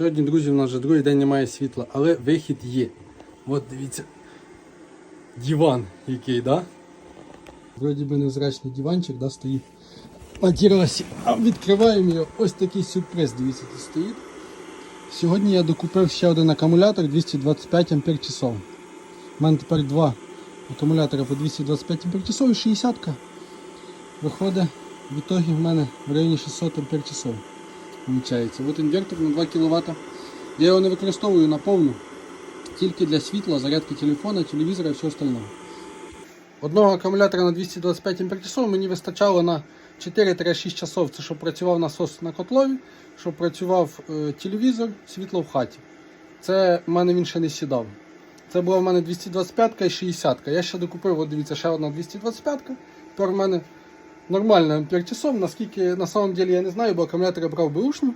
Сьогодні, друзі, у нас вже другий день немає світла, але вихід є. От дивіться. Диван який, да? Вроді би невзрачний диванчик, да, стоїть на. А відкриваємо його. Ось такий сюрприз, дивіться, тут стоїть. Сьогодні я докупив ще один акумулятор 225 ампер часов. У мене тепер два акумулятора по 225 ампер часов і 60 -ка. Виходить, в ітогі в мене в районі 600 ампер часов. Вмічається. От інвертор на 2 кВт. Я його не використовую на повну. Тільки для світла, зарядки телефона, телевізора і все остального. Одного акумулятора на 225 ампер мені вистачало на 4-6 часов. Це щоб працював насос на котлові, щоб працював е, телевізор, світло в хаті. Це в мене він ще не сідав. Це була в мене 225 і 60. Я ще докупив, от дивіться, ще одна 225. Тепер в мене нормальний ампер часов. Наскільки на самом деле я не знаю, бо акумулятор я брав беушний.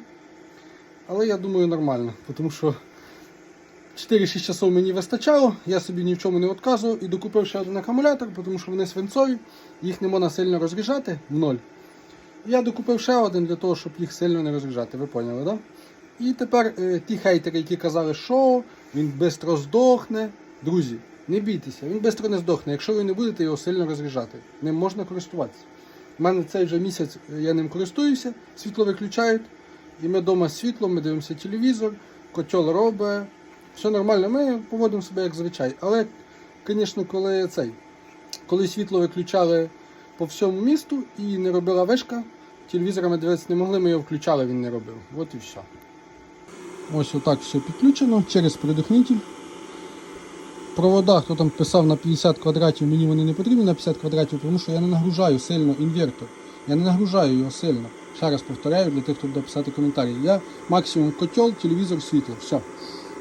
Але я думаю нормально, тому що 4-6 часов мені вистачало, я собі ні в чому не відказував і докупив ще один акумулятор, тому що вони свинцові, їх не можна сильно розряджати в ноль. Я докупив ще один для того, щоб їх сильно не розряджати, ви поняли? Да? І тепер е, ті хейтери, які казали, що він швидко здохне. Друзі, не бійтеся, він швидко не здохне, якщо ви не будете його сильно розряджати. Ним можна користуватися. У мене цей вже місяць е, я ним користуюся, світло виключають. І ми вдома з світлом, ми дивимося телевізор, котел робить. Все нормально, ми поводимо себе як звичай. Але, звісно, коли цей, коли світло виключали по всьому місту і не робила вишка, телевізорами дивитися не могли, ми його включали, він не робив. От і все. Ось отак все підключено через предохнитель. Провода, хто там писав на 50 квадратів, мені вони не потрібні на 50 квадратів, тому що я не нагружаю сильно інвертор. Я не нагружаю його сильно. Ще раз повторяю для тих, хто буде писати коментарі. Я максимум котел, телевізор, світло. Все.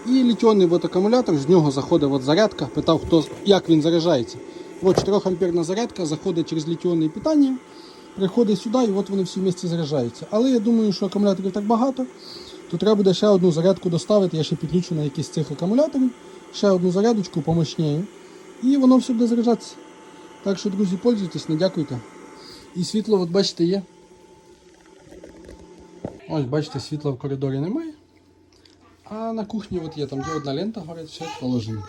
І літіонний от акумулятор, з нього заходить от зарядка. Питав, хто, як він заряджається. От 4 амперна зарядка заходить через літіонне питання, приходить сюди і от вони всі місці заряджаються. Але я думаю, що акумуляторів так багато, то треба буде ще одну зарядку доставити. Я ще підключу на якийсь цих акумуляторів, ще одну зарядочку помощніше. І воно все буде заряджатися. Так що, друзі, пользуйтесь, не дякуйте. І світло, от бачите, є. Ось, бачите, світла в коридорі немає. А на кухні от є там, де одна лента горить, все положено.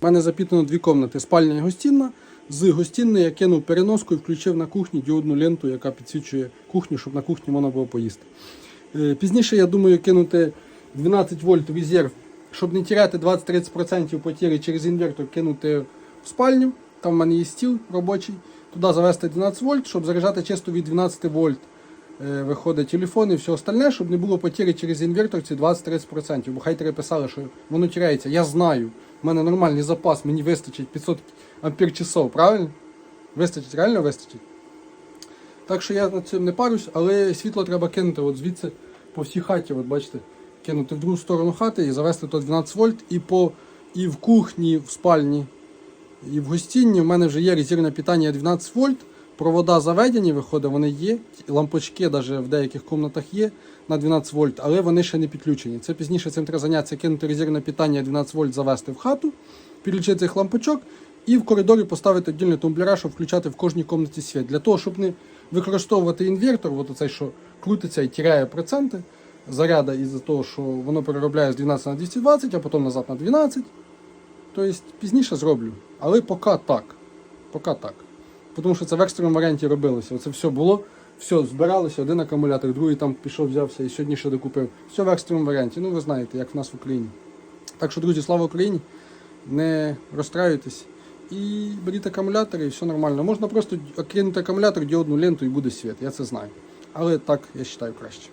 У мене запітано дві кімнати, спальня і гостінна. З гостінної я кинув переноску і включив на кухні діодну ленту, яка підсвічує кухню, щоб на кухні можна було поїсти. Е, Пізніше я думаю кинути 12 вольт резерв, щоб не тіряти 20-30% потері через інвертор, кинути в спальню. Там в мене є стіл робочий. Туди завести 12 вольт, щоб заряджати чисто від 12 вольт. Е, Виходить телефон і все остальне, щоб не було потері через інвертор ці 20-30%. Бо хайтери писали, що воно тіряється. Я знаю. У мене нормальний запас, мені вистачить 500 ампер часов, правильно? Вистачить, реально вистачить. Так що я над цим не парюсь, але світло треба кинути от звідси по всій хаті, от бачите, кинути в другу сторону хати і завести то 12 вольт і по і в кухні, в спальні, і в гостінні. У мене вже є резервне питання 12 вольт. Провода заведені, виходить, вони є. Лампочки навіть в деяких кімнатах є на 12 вольт, але вони ще не підключені. Це пізніше цим треба зайнятися, кинути резервне питання 12 вольт завести в хату, підключити цих лампочок і в коридорі поставити віддільні тумблера, щоб включати в кожній кімнаті світ. Для того, щоб не використовувати інвертор, от оцей, що крутиться і тіряє проценти заряда із-за того, що воно переробляє з 12 на 220, а потім назад на 12. Тобто пізніше зроблю. Але поки так. Поки так. Тому що це в екстреному варіанті робилося. Оце все було, все, збиралося, один акумулятор, другий там пішов, взявся і сьогодні ще докупив. Все в екстреному варіанті. Ну ви знаєте, як в нас в Україні. Так що, друзі, слава Україні! Не розстраюйтесь. І беріть акумулятори, і все нормально. Можна просто кинути акумулятор, діодну ленту і буде світ. Я це знаю. Але так, я вважаю, краще.